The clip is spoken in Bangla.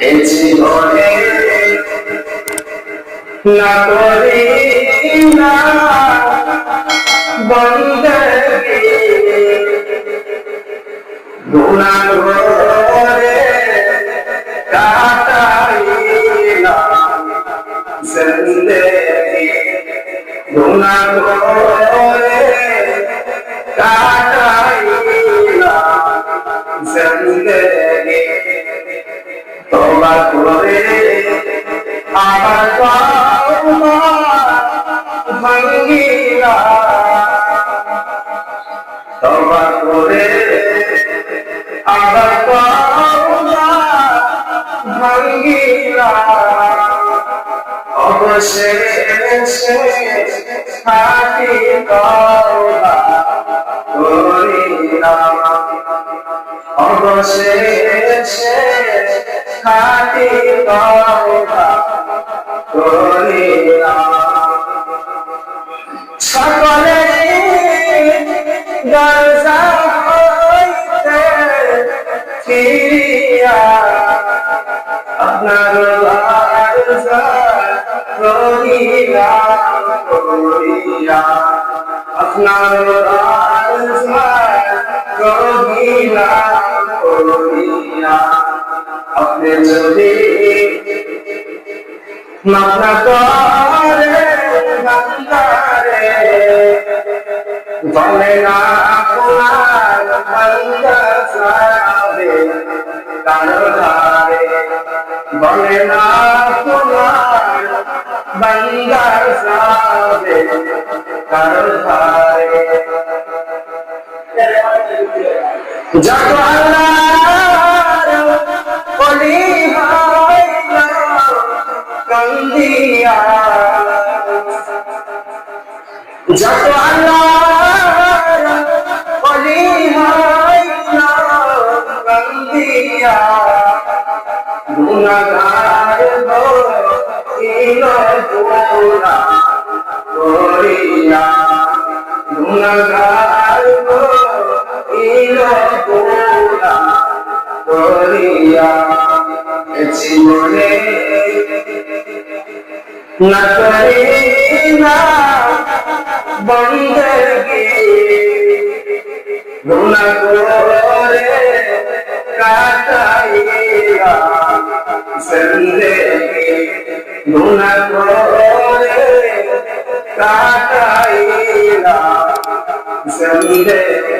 এ জীবনে না করি না বন্দগি গুনাহ করে কাটাইলাম জিন্দেগি গুনাহ করে কাটাইলাম জিন্দেগি তোবা করে আমার ভাঙ্গিলা তোবা করে আমার ভাঙ্গিলা অবশেষে হাতি তোবা করিলাম অবশেষে খাটি সকলে দরজা হইতে আপনার রহিলাম করিয়া আপনার রহিলাম করিয়া আপনি যদি মাথা করে বান্দারে বলে না আপনার বান্দা সাবে কারও ধারে বলে না আপনার বান্দা সাবে কারও ধারে কান্দিয়া। যত আল্লাহর ওলি হইলা কান্দিয়া। গুনাহগার হইল পুরা করিয়া। গুনাহগার হইল করিয়া। জীবনে না না বন্দগি গুনা করে কাটাইয়া জিন্দেগি গুনা করে কাটাইয়া জিন্দেগি